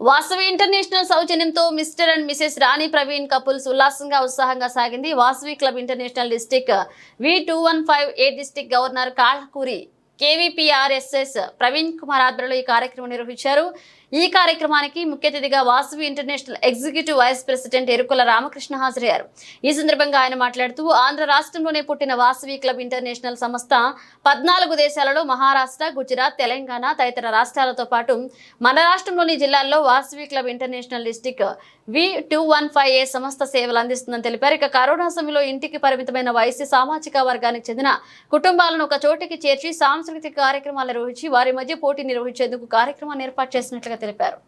Vasavi international సౌజన్యంతో mister and missus Rani Praveen couples ఉల్లాసంగా ఉత్సాహంగా సాగింది. Vasavi club international district V two one five A district governor Kallakuri KVPRSS Praveen Kumar ఆధ్వర్యంలో ఈ కార్యక్రమం నిర్వహించారు. ఈ కార్యక్రమానికి ముఖ్య అతిథిగా Vasavi international executive vice president Erukula Ramakrishna హాజరయ్యారు. ఈ సందర్భంగా ఆయన మాట్లాడుతూ ఆంధ్ర రాష్ట్రంలోనే పుట్టిన వాసవి క్లబ్ ఇంటర్నేషనల్ సంస్థ పద్నాలుగు దేశాలలో మహారాష్ట్ర గుజరాత్ తెలంగాణ తదితర రాష్ట్రాలతో పాటు మన రాష్ట్రంలోని జిల్లాల్లో Vasavi club international district V two one five A సంస్థ సేవలు అందిస్తుందని తెలిపారు. ఇక కరోనా సమయంలో ఇంటికి పరిమితమైన వయస్సు సామాజిక వర్గానికి చెందిన కుటుంబాలను ఒక చోటికి చేర్చి సాంస్కృతిక కార్యక్రమాలు నిర్వహించి వారి మధ్య పోటీ నిర్వహించేందుకు కార్యక్రమాన్ని ఏర్పాటు చేసినట్లుగా తెలిపారు.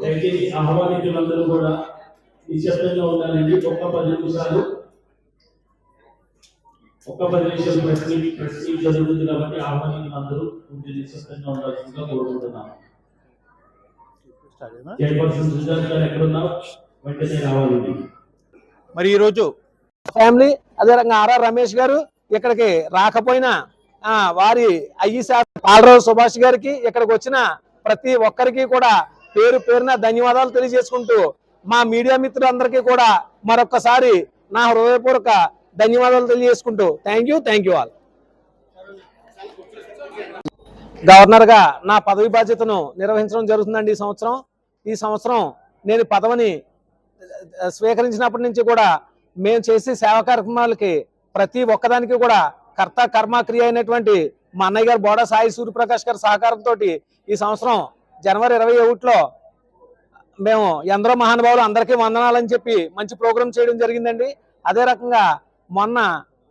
దయచేసి ఆహ్వానితులందరూ కూడా నిశ్శబ్దంగా ఉండాలండి ఒక్క పది నిమిషాలు. ఒక్క పది నిమిషాలు ప్రెస్ మీట్ జరుగుతుంది కాబట్టి ఆహ్వానించిన అందరూ కొంచెం నిశ్శబ్దంగా ఉండాల్సిందిగా కోరుకుంటున్నాను చైర్పర్సన్ సుజాత్ గారు ఎక్కడున్నావు వెంటనే రావాలండి. మరి ఈరోజు ఫ్యామిలీ అదేవిధంగా ఆర్ఆర్ రమేష్ గారు ఇక్కడికి రాకపోయినా వారి అయ్యి పాలరావు సుభాష్ గారికి ఇక్కడికి వచ్చిన ప్రతి ఒక్కరికి కూడా పేరు పేరున ధన్యవాదాలు తెలియజేసుకుంటూ మా మీడియా మిత్రులందరికీ కూడా మరొక్కసారి నా హృదయపూర్వక ధన్యవాదాలు తెలియజేసుకుంటూ thank you thank you all గవర్నర్గా నా పదవి బాధ్యతను నిర్వహించడం జరుగుతుందండి ఈ సంవత్సరం. ఈ సంవత్సరం నేను పదవిని స్వీకరించినప్పటి నుంచి కూడా మేము చేసే సేవా కార్యక్రమాలకి ప్రతి ఒక్కదానికి కూడా కర్త కర్మ క్రియ అయినటువంటి మా అన్నయ్య గారు బోడా సాయి సూర్యప్రకాష్ గారి సహకారంతో ఈ సంవత్సరం జనవరి ఇరవై ఒకటిలో మేము ఎందరో మహానుభావులు అందరికీ వందనాలని చెప్పి మంచి ప్రోగ్రామ్ చేయడం జరిగిందండి. అదే రకంగా మొన్న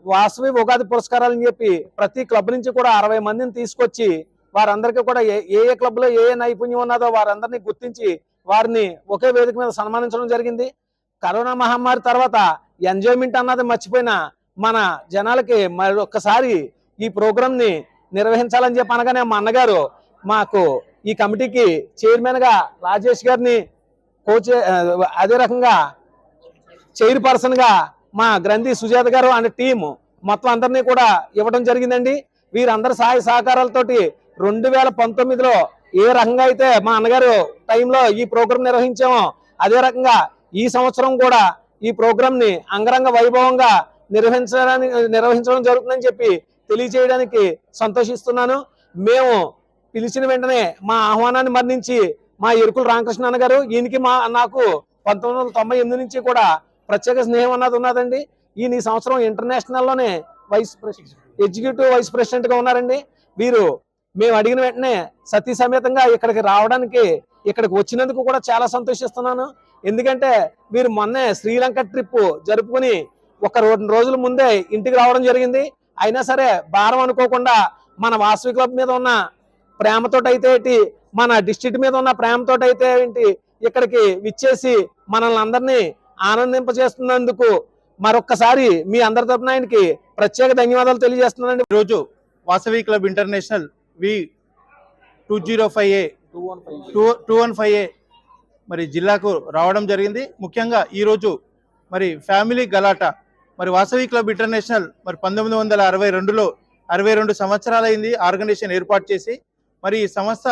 వాసవి ఉగాది పురస్కారాలని చెప్పి ప్రతి క్లబ్ నుంచి కూడా అరవై మందిని తీసుకొచ్చి వారందరికీ కూడా ఏ ఏ క్లబ్లో ఏ ఏ నైపుణ్యం ఉన్నదో వారందరినీ గుర్తించి వారిని ఒకే వేదిక మీద సన్మానించడం జరిగింది. కరోనా మహమ్మారి తర్వాత ఎంజాయ్మెంట్ అన్నది మర్చిపోయిన మన జనాలకి మరొక్కసారి ఈ ప్రోగ్రాంని నిర్వహించాలని చెప్పి అనగానే మా అన్నగారు మాకు ఈ కమిటీకి చైర్మన్గా రాజేష్ గారిని కోచ్ అదే రకంగా చైర్పర్సన్గా మా గ్రంథి సుజాత గారు అనే టీం మొత్తం అందరినీ కూడా ఇవ్వడం జరిగిందండి. వీరందరి సహాయ సహకారాలతోటి రెండు వేల పంతొమ్మిదిలో ఏ రకంగా అయితే మా అన్నగారు టైంలో ఈ ప్రోగ్రాం నిర్వహించామో అదే రకంగా ఈ సంవత్సరం కూడా ఈ ప్రోగ్రాంని అంగరంగ వైభవంగా నిర్వహించడానికి నిర్వహించడం జరుగుతుందని చెప్పి తెలియజేయడానికి సంతోషిస్తున్నాను. మేము పిలిచిన వెంటనే మా ఆహ్వానాన్ని మరణించి మా ఎరుకుల రామకృష్ణ అన్న గారు ఈయనకి మా నాకు పంతొమ్మిది వందల తొంభై ఎనిమిది నుంచి కూడా ప్రత్యేక స్నేహం అన్నది ఉన్నదండి. ఈయన ఈ సంవత్సరం ఇంటర్నేషనల్లోనే వైస్ ప్రెసిడెంట్ ఎగ్జిక్యూటివ్ వైస్ ప్రెసిడెంట్గా ఉన్నారండి. వీరు మేము అడిగిన వెంటనే సతీ సమేతంగా ఇక్కడికి రావడానికి ఇక్కడికి వచ్చినందుకు కూడా చాలా సంతోషిస్తున్నాను. ఎందుకంటే వీరు మొన్నే శ్రీలంక ట్రిప్ జరుపుకుని ఒక రెండు రోజుల ముందే ఇంటికి రావడం జరిగింది. అయినా సరే భారం అనుకోకుండా మన వాసవి క్లబ్ మీద ఉన్న ప్రేమతోటైతే మన డిస్ట్రిక్ట్ మీద ఉన్న ప్రేమతో అయితే ఏంటి ఇక్కడికి విచ్చేసి మనల్ని అందరినీ ఆనందింపజేస్తున్నందుకు మరొక్కసారి మీ అందరి తరఫున ఆయనకి ప్రత్యేక ధన్యవాదాలు తెలియజేస్తున్నానండి. ఈరోజు Vasavi club international V two zero five A two two one five A మరి జిల్లాకు రావడం జరిగింది. ముఖ్యంగా ఈరోజు మరి ఫ్యామిలీ గలాట మరి వాసవి క్లబ్ ఇంటర్నేషనల్ మరి పంతొమ్మిది వందల అరవై రెండులో అరవై రెండు సంవత్సరాలైంది ఆర్గనైజేషన్ ఏర్పాటు చేసి మరి ఈ సంస్థ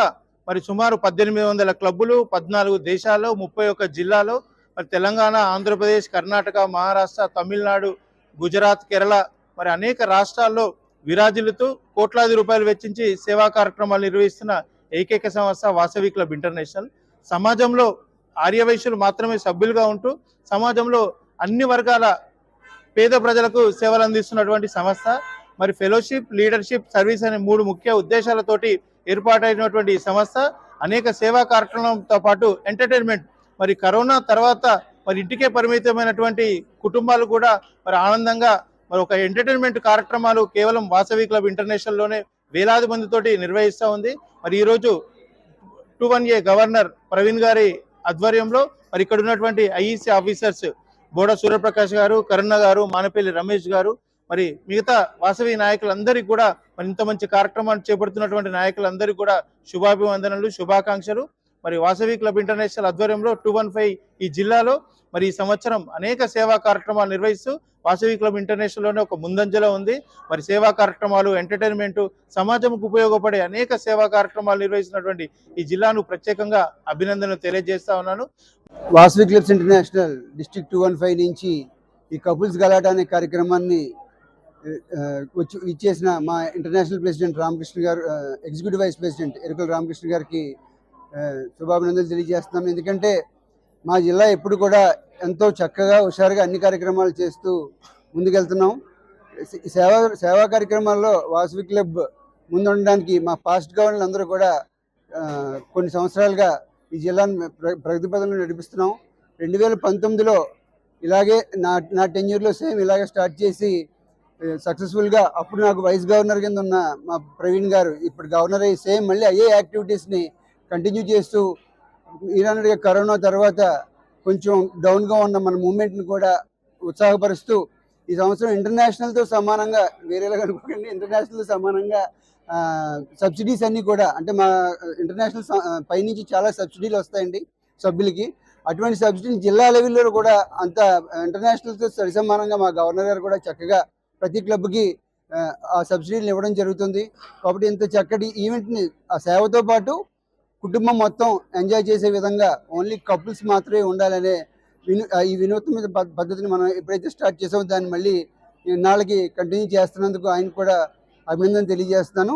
మరి సుమారు పద్దెనిమిది వందల క్లబ్బులు పద్నాలుగు దేశాల్లో ముప్పై ఒక్క జిల్లాలో మరి తెలంగాణ ఆంధ్రప్రదేశ్ కర్ణాటక మహారాష్ట్ర తమిళనాడు గుజరాత్ కేరళ మరి అనేక రాష్ట్రాల్లో విరాజిల్లుతూ కోట్లాది రూపాయలు వెచ్చించి సేవా కార్యక్రమాలు నిర్వహిస్తున్న ఏకైక సంస్థ వాసవి క్లబ్ ఇంటర్నేషనల్. సమాజంలో ఆర్యవైశ్యులు మాత్రమే సభ్యులుగా ఉంటూ సమాజంలో అన్ని వర్గాల పేద ప్రజలకు సేవలు అందిస్తున్నటువంటి సంస్థ. మరి ఫెలోషిప్ లీడర్షిప్ సర్వీస్ అనే మూడు ముఖ్య ఉద్దేశాలతోటి ఏర్పాటైనటువంటి ఈ సంస్థ అనేక సేవా కార్యక్రమంతో పాటు ఎంటర్టైన్మెంట్ మరి కరోనా తర్వాత మరి ఇంటికే పరిమితమైనటువంటి కుటుంబాలు కూడా మరి ఆనందంగా మరి ఒక ఎంటర్టైన్మెంట్ కార్యక్రమాలు కేవలం వాసవి క్లబ్ ఇంటర్నేషనల్లోనే వేలాది మందితోటి నిర్వహిస్తూ ఉంది. మరి ఈరోజు two one A governor Praveen గారి ఆధ్వర్యంలో మరి ఇక్కడ ఉన్నటువంటి ఐఈసీ ఆఫీసర్స్ బోడ సూర్యప్రకాష్ గారు కరుణ గారు మానపల్లి రమేష్ గారు మరి మిగతా వాసవి నాయకులందరికీ కూడా మరి ఇంత మంచి కార్యక్రమాన్ని చేపడుతున్నటువంటి నాయకులందరికీ కూడా శుభాభివందనలు శుభాకాంక్షలు. మరి వాసవి క్లబ్ ఇంటర్నేషనల్ ఆధ్వర్యంలో టూ వన్ ఫైవ్ ఈ జిల్లాలో మరి ఈ సంవత్సరం అనేక సేవా కార్యక్రమాలు నిర్వహిస్తూ వాసవి క్లబ్ ఇంటర్నేషనల్లోనే ఒక ముందంజలో ఉంది. మరి సేవా కార్యక్రమాలు ఎంటర్టైన్మెంట్ సమాజంకు ఉపయోగపడే అనేక సేవా కార్యక్రమాలు నిర్వహిస్తున్నటువంటి ఈ జిల్లాను ప్రత్యేకంగా అభినందనలు తెలియజేస్తా ఉన్నాను. Vasavi clubs international district two one five నుంచి ఈ కపుల్స్ గలాట అనే కార్యక్రమాన్ని వచ్చి ఇచ్చేసిన మా ఇంటర్నేషనల్ ప్రెసిడెంట్ రామకృష్ణ గారు executive vice president Erukala Ramakrishna గారికి శుభాభినందనలు తెలియజేస్తున్నాం. ఎందుకంటే మా జిల్లా ఎప్పుడు కూడా ఎంతో చక్కగా హుషారుగా అన్ని కార్యక్రమాలు చేస్తూ ముందుకెళ్తున్నాం. సేవా సేవా కార్యక్రమాల్లో వాసవి క్లబ్ ముందుండడానికి మా పాస్ట్ గవర్నర్లు అందరూ కూడా కొన్ని సంవత్సరాలుగా ఈ జిల్లాను ప్ర- ప్రగతి నడిపిస్తున్నాం. రెండు వేల పంతొమ్మిదిలో ఇలాగే నా నా టెన్యూర్లో సేమ్ ఇలాగే స్టార్ట్ చేసి సక్సెస్ఫుల్గా అప్పుడు నాకు వైస్ గవర్నర్ కింద ఉన్న మా ప్రవీణ్ గారు ఇప్పుడు గవర్నర్ అయ్యి సేమ్ మళ్ళీ అయ్యే యాక్టివిటీస్ని కంటిన్యూ చేస్తూ మీరన్నట్టుగా కరోనా తర్వాత కొంచెం డౌన్గా ఉన్న మన మూమెంట్ని కూడా ఉత్సాహపరుస్తూ ఈ సంవత్సరం ఇంటర్నేషనల్తో సమానంగా వేరేలాగా అనుకోకండి ఇంటర్నేషనల్ సమానంగా సబ్సిడీస్ అన్నీ కూడా అంటే మా ఇంటర్నేషనల్ పైనుంచి చాలా సబ్సిడీలు వస్తాయండి సభ్యులకి. అటువంటి సబ్సిడీని జిల్లా లెవెల్లో కూడా అంత ఇంటర్నేషనల్తో సరిసమానంగా మా గవర్నర్ గారు కూడా చక్కగా ప్రతి క్లబ్కి ఆ సబ్సిడీలు ఇవ్వడం జరుగుతుంది. కాబట్టి ఇంత చక్కటి ఈవెంట్ని ఆ సేవతో పాటు కుటుంబం మొత్తం ఎంజాయ్ చేసే విధంగా ఓన్లీ కపుల్స్ మాత్రమే ఉండాలనే విను ఈ వినూత్న ప- పద్ధతిని మనం ఎప్పుడైతే స్టార్ట్ చేసామో దాన్ని మళ్ళీ ఇన్నాళ్ళకి కంటిన్యూ చేస్తున్నందుకు ఆయన కూడా అభినందన తెలియజేస్తున్నాను.